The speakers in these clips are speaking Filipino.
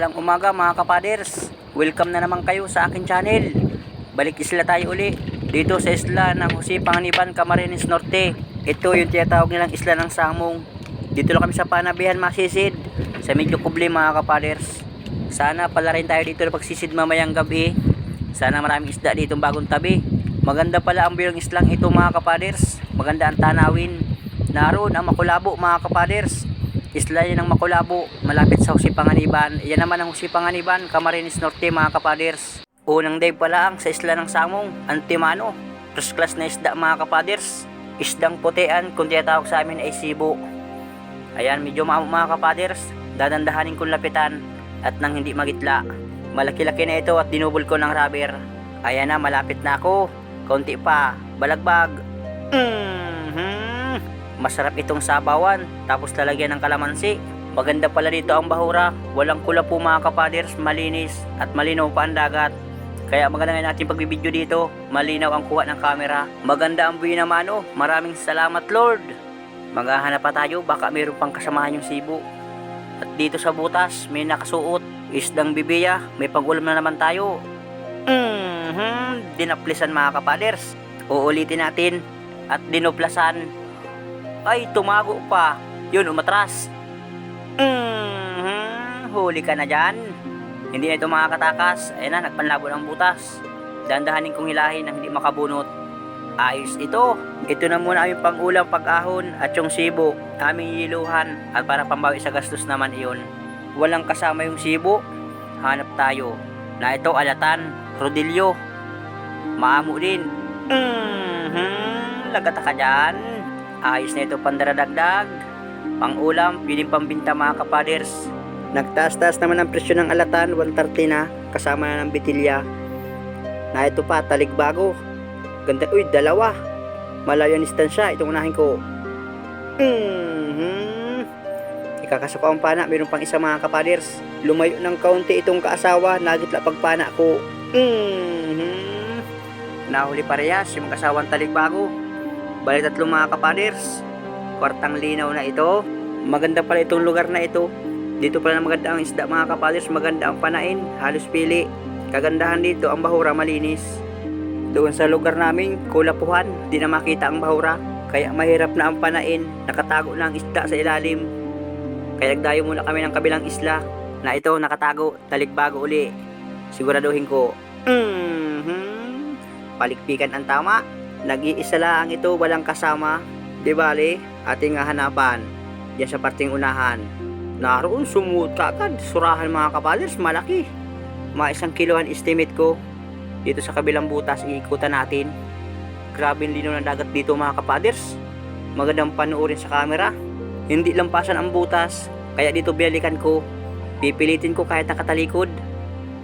Mapagpalang umaga mga kapaders. Welcome na naman kayo sa akin channel. Balik isla tayo uli. Dito sa isla ng Jose Panganiban, Camarines Norte. Ito yung tinatawag nilang isla ng Samong. Dito lang kami sa Panabihan Masisid. Sa medyo kubli mga kapaders. Sana pala rin tayo dito na pagsisid mamayang gabi. Sana maraming isda dito bagong tabi. Maganda pala ang bilang islang ito mga kapaders. Maganda ang tanawin. Naroon ang Makulabo mga kapaders. Isla yan ng Makulabo, malapit sa Husi Panganiban. Yan naman ang Husi Panganiban, Camarines Norte mga kapaders. Unang day pa lang sa isla ng Samong, Antimano. First class na isda mga kapaders. Isdang putean kung tinatawag sa amin ay sibo. Ayan, medyo maamo mga kapaders. Dadandahanin kong lapitan at nang hindi magitla. Malaki-laki na ito at dinubol ko ng rubber. Ayan na, malapit na ako. Konti pa, balagbag. Mhm. Masarap itong sabawan, tapos lalagyan ng kalamansi. Maganda pala dito ang bahura. Walang kula po mga kapaders, malinis at malinaw pa ang dagat. Kaya maganda nga natin pagbibideo dito. Malinaw ang kuha ng camera. Maganda ang buhay naman oh. Maraming salamat Lord. Maghahanap pa tayo, baka mayroon pang kasamahan yung sibo. At dito sa butas, may nakasuot. Isdang bibiya, may pangulam na naman tayo. Mhm, dinaplisan mga kapaders. Uulitin natin at dinoplasan. Ay, tumago pa. Yun, umatras. Mhm, huli ka na dyan. Hindi na ito makakatakas. Ayan na, nagpanlabo ng butas. Dandahanin kong hilahin nang hindi makabunot. Ayos ito. Ito na muna aming pangulang pag-ahon at yung sibo, aming yiluhan at para pambawi sa gastos naman iyon. Walang kasama yung sibo, hanap tayo. Na ito alatan, rodilyo. Maamo din. Mhm, lagata ka dyan. Ayos na ito pandaradagdag. Pang-ulam, piling pambinta mga kapaders. Nagtaas-taas naman ang presyo ng alatan, 130 na, kasama na ng bitilya. Na ito pa, taligbago. Ganda, uy, dalawa. Malayo ang distansya, itong unahin ko. Mhm. Ikakasok ang pana, mayroon pang isa mga kapaders. Lumayo ng kaunti itong kaasawa, nagitla pagpana ko. Mhm. Nahuli parehas yung kasawang taligbago. Bali tatlong mga kapaders. Kwartang linaw na ito. Maganda pala itong lugar na ito. Dito pala maganda ang isda mga kapaders. Maganda ang panain. Halos pili. Kagandahan dito ang bahura malinis. Doon sa lugar namin, kulapuhan. Di na makita ang bahura. Kaya mahirap na ang panain. Nakatago na ang isda sa ilalim. Kaya nagdayo muna kami ng kabilang isla. Na ito nakatago. Talikbago uli. Siguraduhin ko. Mhm. Palikpikan ang tama. Nag-iisa lang ito, walang kasama. Di bale, ating hanapan. Yan sa parting unahan. Naroon, sumut ka agad. Surahan mga kapalers, malaki. Mga isang kilohan estimate ko. Dito sa kabilang butas, iikutan natin. Grabe ang linaw ng dagat dito mga kapaders. Magandang panuorin sa camera. Hindi lampasan ang butas, kaya dito binalikan ko. Pipilitin ko kahit nakatalikod.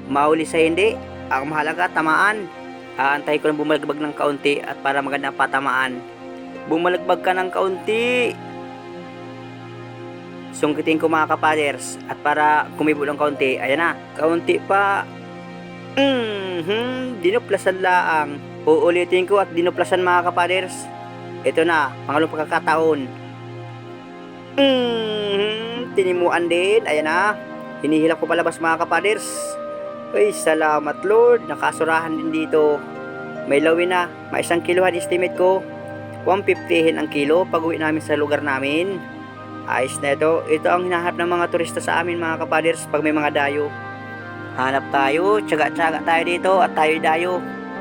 Mauli sa hindi, ang mahalaga tamaan. Aantay ko lang bumalagbag ng kaunti at para maganda ang patamaan. Bumalagbag ka ng kaunti. Sungkitin ko mga kapaders at para kumibo ng kaunti, ayan na, kaunti pa. Mhm, dinoplasan laang. Uulitin ko at dinoplasan mga kapaders. Ito na, pangalong pagkakataon. Mhm, tinimuan din, ayan na. Hinihilak ko palabas mga kapaders. Ay, salamat Lord. Nakasurahan din dito. May lawin na. May isang kilohan estimate ko. 150 ang kilo pag uwi namin sa lugar namin. Ayos na ito. Ito ang hinahanap ng mga turista sa amin mga kapaders pag may mga dayo. Hanap tayo, tsaga-tsaga tayo dito at tayo dayo.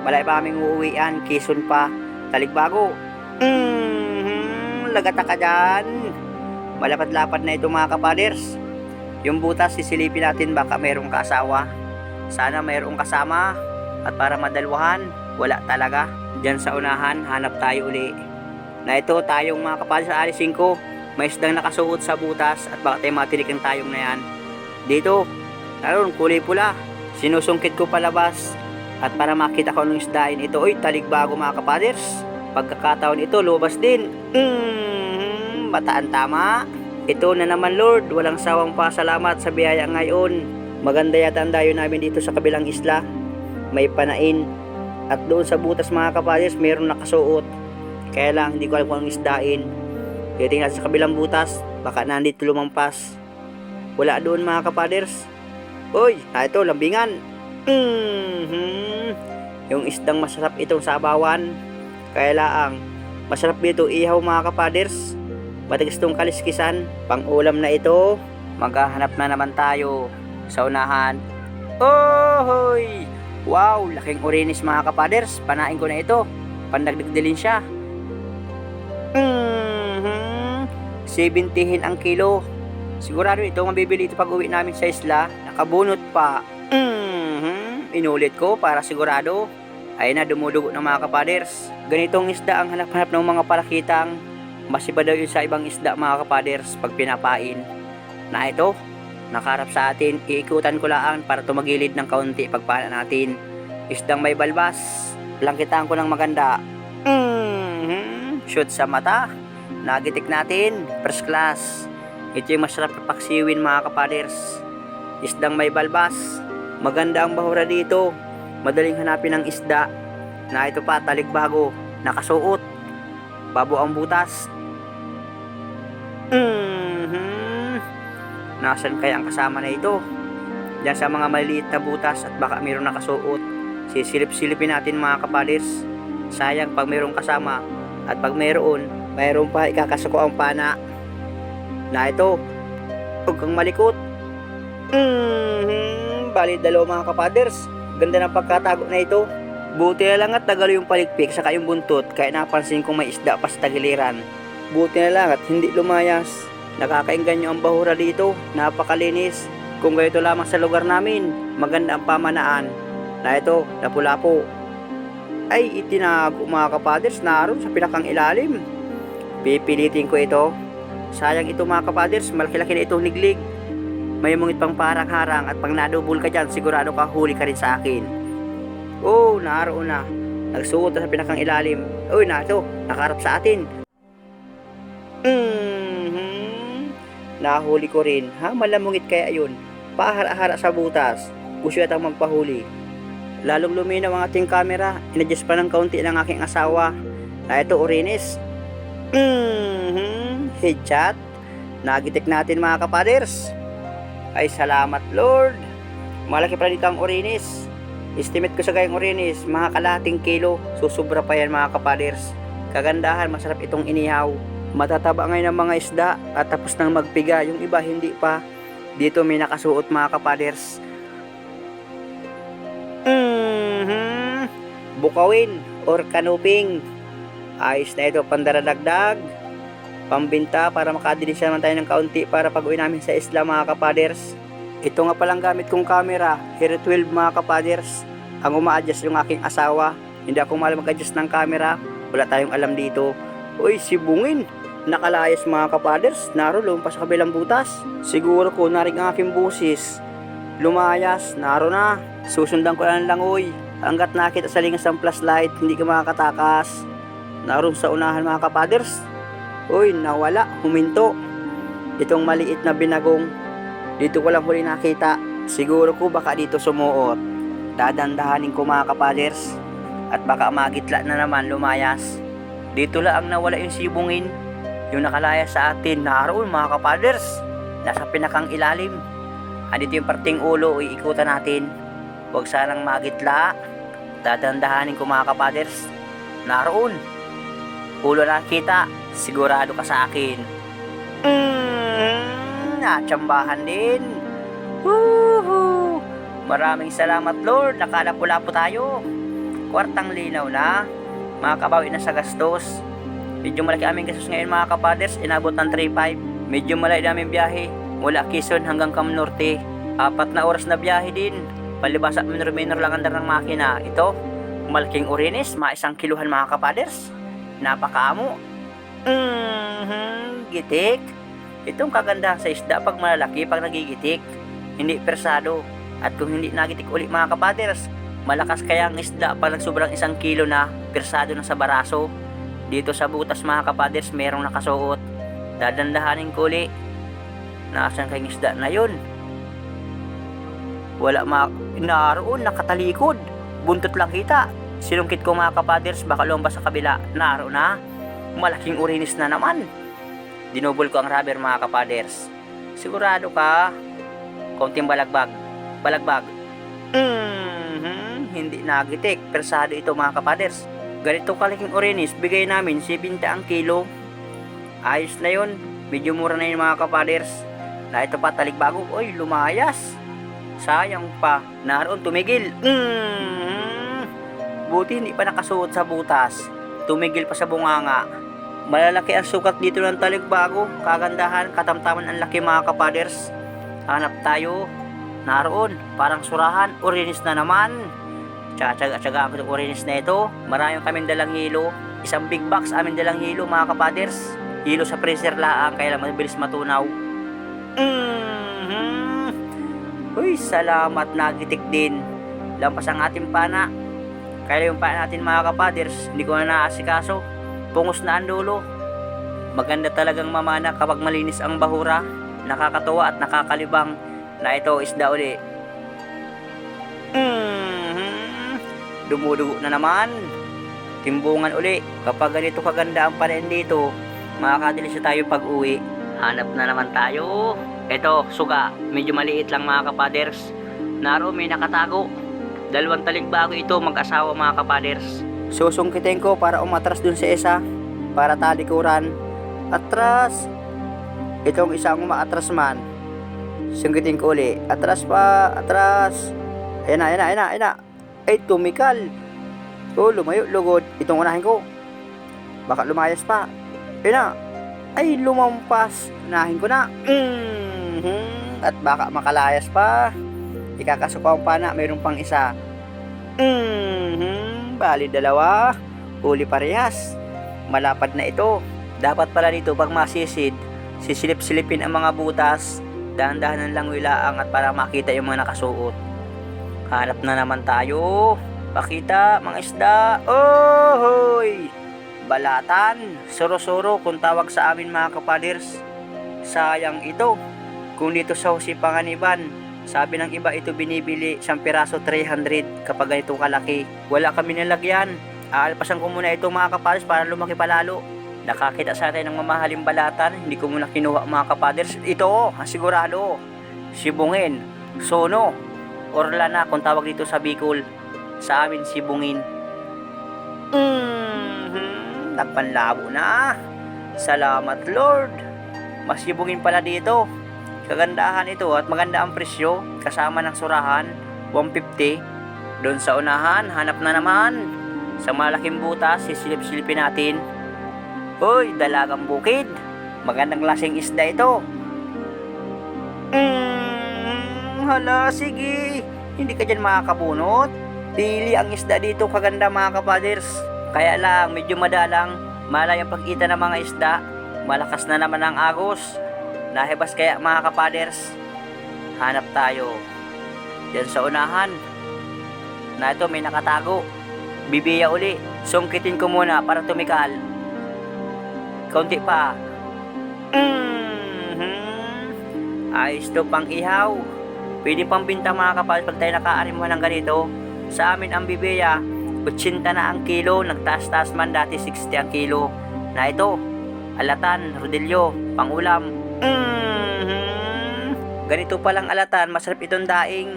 Malay pa kaming uuwian, Quezon pa. Taligbago. Mhm, lagata ka dyan. Malapad-lapad na ito mga kapaders. Yung butas sisilipin natin baka mayroong kasawa. Sana mayroong kasama at para madalwahan, wala talaga. Diyan sa unahan, hanap tayo uli. Na ito tayong mga kapal sa alisin ko, may isdang nakasuot sa butas at baka tayo matilikan tayong na yan. Dito, naroon kulay pula. Sinusungkit ko palabas at para makita ko anong isdain ito, oy taligbago mga kapaders. Pagkakataon ito, lubas din. Mm, bataan tama. Ito na naman Lord, walang sawang pasalamat sa biyaya ngayon. Maganda yata ang dayo namin dito sa kabilang isla. May panain. At doon sa butas mga kapaders, mayroong nakasuot. Kaya lang, hindi ko alam kung anong isdain. Titingnan sa kabilang butas, baka nandito lumampas. Wala doon mga kapaders. Uy, na ito, lambingan. Mhm. Yung isdang masarap itong sabawan. Kaya laang, masarap dito ihaw mga kapaders. Matigas tong kaliskisan. Pang ulam na ito. Maghahanap na naman tayo sa unahan. Ohoy! Wow, laking orinis mga kapaders. Panain ko na ito. Pandagdag din siya. Mhm. 70 ang kilo. Sigurado ito mabibili ito pag uwi namin sa isla. Nakabunot pa. Mhm. Inulit ko para sigurado. Ayun na, dumudugo ng mga kapaders. Ganitong isda ang hanap-hanap ng mga palakitang. Mas iba daw yun sa ibang isda mga kapaders pag pinapain. Na ito, nakarap sa atin, iikutan ko lang para tumagilid ng kaunti pagpala natin. Isdang may balbas, langkitaan ko ng maganda. Mhm. Shoot sa mata. Nagitik natin, first class. Ito yung masarap na paksiwin mga kapaders. Isdang may balbas. Maganda ang bahura dito. Madaling hanapin ang isda. Na ito pa, taligbago. Nakasuot. Babo ang butas. Mhm. Nasaan kaya ang kasama na ito? Diyan sa mga maliliit na butas at baka mayroong nakasuot. Sisilip-silipin natin mga kapaders. Sayang pag mayroong kasama at pag mayroon, mayroon pa ikakasuko ang pana. Na ito, huwag kang malikot. Mhm. Bali dalawa mga kapaders. Ganda ng pagkatago na ito. Buti na lang at tagalo yung palikpik saka yung buntot kaya napansin kong may isda pa sa tagiliran. Buti na lang at hindi lumayas. Nakakainganyo ang bahura dito. Napakalinis. Kung ganito lamang sa lugar namin, maganda ang pamanaan. Na ito, lapu-lapo. Ay, itinago mga kapaders naroon sa pinakang ilalim. Pipilitin ko ito. Sayang ito mga kapaders, malaki-laki na itong niglig. May mungit pang parang harang at pag nadubol ka dyan, sigurado ka huli ka rin sa akin. Oh, naroon na. Nagsuot na sa pinakang ilalim. Uy, na ito, nakarap sa atin. Mhm. Nahuli ko rin. Ha, malamungit kaya yun. Pahara-hara sa butas. Gusto yatang magpahuli. Lalong luminaw ang ating camera. Inadjust pa ng kaunti ng aking asawa. Na ito, Orines. Mhm. Headshot. Nagitik natin mga kapaders. Ay, salamat Lord. Malaki pa dito ang Orines. Estimate ko sa gayang Orines, mga kalating kilo. Susubra pa yan mga kapaders. Kagandahan, masarap itong inihaw. Matataba ngayon ang mga isda at tapos nang magpiga. Yung iba hindi pa. Dito may nakasuot mga kapaders. Mhm. Bukawin or kanuping. Ayos na ito, pandaradagdag. Pambinta para makadilis naman tayo ng kaunti para pag uwi namin sa isla mga kapaders. Ito nga palang gamit kong camera, Hero 12 mga kapaders. Ang uma-adjust yung aking asawa. Hindi ako malam mag-adjust ng camera. Wala tayong alam dito. Uy, si Bungin. Nakalayas mga kapaders. Naro, lumpas sa kabilang butas. Siguro ko narig ang aking busis. Lumayas, naro na. Susundan ko lang lang uy. Hanggat nakita sa lingas ng flashlight, hindi ka makakatakas. Naroon sa unahan mga kapaders. Uy, nawala, huminto. Itong maliit na binagong. Dito ko lang huli nakita. Siguro ko baka dito sumuot. Dadandahanin ko mga kapaders. At baka magitla na naman lumayas. Dito lang ang nawala yung sibungin. Yung nakalaya sa atin, naroon mga kapaders. Nasa pinakang ilalim. Andito yung parting ulo, iikutan natin. Huwag sanang magitla. Dadandahanin ko mga kapaders. Naroon. Ulo nakita, sigurado ka sa akin. Mm, natsambahan din. Woohoo! Maraming salamat Lord, nakalapula po tayo. Kwartang linaw na. Mga kabawi na sa gastos. Medyo malaki aming gastos ngayon mga kapaders, inabot ng 3.5. Medyo malaki namin biyahe. Mula Quezon hanggang Cam Norte. Apat na oras na biyahe din. Palibasa minor-minor lang andar ng makina. Ito, malaking urinis, mga isang kiluhan mga kapaders. Napakaamo. Mhm, gitik. Itong kaganda sa isda pag malalaki, pag nagigitik. Hindi persado. At kung hindi nagitik uli mga kapaders, malakas kaya ang isda pag sobrang isang kilo na persado na sa baraso. Dito sa butas mga kapaders, merong nakasuot. Dadandahanin ko uli. Nasaan kayong isda na yun? Wala ma... Naroon, nakatalikod. Buntot lang kita. Sinungkit ko mga kapaders, baka lumabas sa kabila. Naroon na. Malaking urinis na naman. Dinubol ko ang rubber mga kapaders. Sigurado ka, konting balagbag. balagbag. Mhm, hindi nagitik. Persado ito mga kapaders. Ganito kalaking orinis, bigay namin 70 ang kilo. Ayos na yun. Medyo mura na yun mga kapaders. Na ito pa talikbago. Oy, lumayas. Sayang pa. Naroon tumigil. Mhm. Buti hindi pa nakasuot sa butas. Tumigil pa sa bunganga. Malalaki ang sukat dito ng talikbago. Kagandahan, katamtaman ang laki mga kapaders. Hanap tayo. Naroon, parang surahan. Orinis na naman. Tsatsaga-tsaga ang orinis na ito. Maraming kaming dalang hilo. Isang big box amin dalang hilo mga kapaders. Hilo sa freezer laang kaya lang mabilis matunaw. Mhm. Uy, salamat nagitik din. Lampas ang ating pana. Kaya yung pana natin mga kapaders, hindi ko na naasikaso. Pungos na ang dulo. Maganda talagang mamana kapag malinis ang bahura. Nakakatuwa at nakakalibang na ito isda uli. Mhm. Dumudugo na naman. Timbungan uli. Kapag ganito kaganda ang panin dito, makakadilisya tayo pag uwi. Hanap na naman tayo. Ito, suga. Medyo maliit lang mga kapaders. Naro may nakatago. Dalawang talikbago ito mag-asawa mga kapaders. Susungkitin ko para umatras dun sa isa. Para talikuran. Atras. Itong isang umaatras man. Sungkitin ko uli. Atras pa. Atras. Ayan na, ayan na, ayan na, ayan na. Ay, tumikal. Oh, lumayo, lugod. Itong unahin ko. Baka lumayas pa. Ayan na. Ay, lumampas. Unahin ko na. Mhm. At baka makalayas pa. Ikakasukaw pa na. Mayroon pang isa. Mhm. Bali dalawa. Huli parehas. Malapad na ito. Dapat pala dito pag masisid, sisilip-silipin ang mga butas. Dahan-dahan lang wilaang at para makita yung mga nakasuot. Hanap na naman tayo. Pakita, mga isda. Oh, hoy! Balatan, suro-suro kung tawag sa amin mga kapaders. Sayang ito. Kung dito sa Panganiban, sabi ng iba ito binibili isang piraso 300 kapag ganito kalaki. Wala kami nilagyan. Aalpasan ko muna ito mga kapaders para lumaki palalo. Nakakita sa atin ng mamahaling balatan, hindi ko muna kinuha mga kapaders. Ito, sigurado. Sibungin, sono, orlana kung tawag dito sa Bicol. Sa amin, sibungin. Mhm, nagpanlabo na. Salamat Lord. Mas sibungin pala dito. Kagandahan ito at maganda ang presyo kasama ng surahan 150. Doon sa unahan, hanap na naman. Sa malaking butas, sisilip-silipin natin. Hoy, dalagang bukid. Magandang lasing isda ito. Mm, hala, sige. Hindi ka dyan makakabunot. Pili ang isda dito kaganda mga kapaders. Kaya lang, medyo madalang. Malay ang pagkita ng mga isda. Malakas na naman ang agos. Nahibas kaya mga kapaders. Hanap tayo. Yan sa unahan. Na ito may nakatago. Bibiya uli. Sungkitin ko muna para tumikal. Kaunti pa. Mhm. Ayos to pang ihaw. Pwede pang binta mga kapaders pag tayo nakaarimuhan ng ganito. Sa amin ang bibiya, 80 na ang kilo. Nagtaas-taas man dati 60 ang kilo. Na ito, alatan, rodelyo, pangulam. Mhm. Ganito palang alatan, masarap itong daing.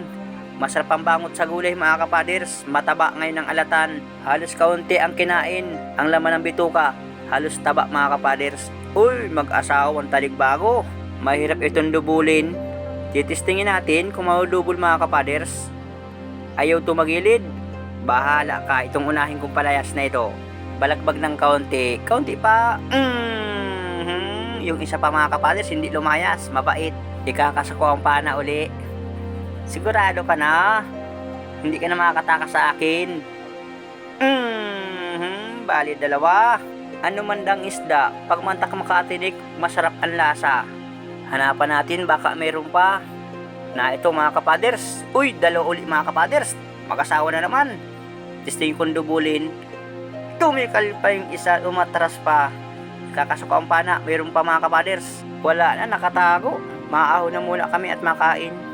Masarap ang bangot sa gulay mga kapaders. Mataba ngayon ang alatan. Halos kaunti ang kinain. Ang laman ng bituka. Halos taba mga kapaders. Uy, mag-asawang taligbago. Mahirap itong dubulin. Titistingin natin kung maudubol mga kapaders. Ayaw tumagilid. Bahala ka itong unahin kong palayas na ito. Balagbag ng kaunti. Kaunti pa. Mhm. Yung isa pa mga kapaders hindi lumayas. Mabait. Ikakasako ang pana uli. Sigurado ka na. Hindi ka na makakatakas sa akin. Mhm. Bali dalawa. Ano man dang isda, pag mantak makatinik, masarap ang lasa. Hanapan natin baka mayroon pa. Na ito mga kapaders. Uy, dalawa uli mga kapaders. Mag-asawa na naman. Testing kong dubulin. Tumikal pa yung isa, umatras pa. Kakasuko ang pana, mayroon pa mga kapaders. Wala na, nakatago. Maaho na muna kami at makain.